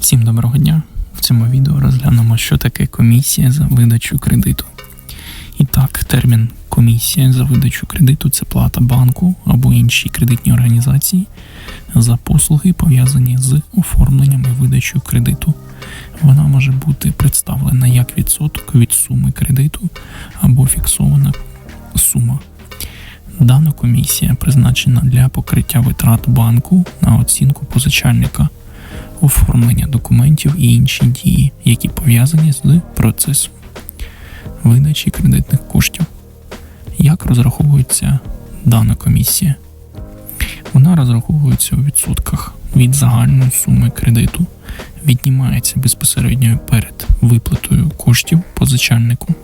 Всім доброго дня! В цьому відео розглянемо, що таке комісія за видачу кредиту. І так, термін комісія за видачу кредиту це плата банку або іншій кредитній організації за послуги, пов'язані з оформленням і видачею кредиту. Вона може бути представлена як відсоток від суми кредиту або фіксована сума. Дана комісія призначена для покриття витрат банку на оцінку позичальника оформлення документів і інші дії, які пов'язані з процесом видачі кредитних коштів. Як розраховується дана комісія? Вона розраховується у відсотках від загальної суми кредиту, віднімається безпосередньо перед виплатою коштів позичальнику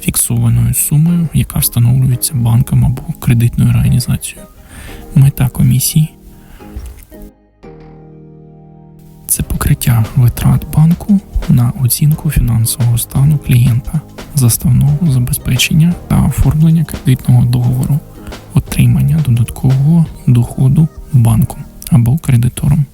фіксованою сумою, яка встановлюється банком або кредитною організацією. Мета комісії покриття витрат банку на оцінку фінансового стану клієнта, заставного забезпечення та оформлення кредитного договору, отримання додаткового доходу банку або кредитором.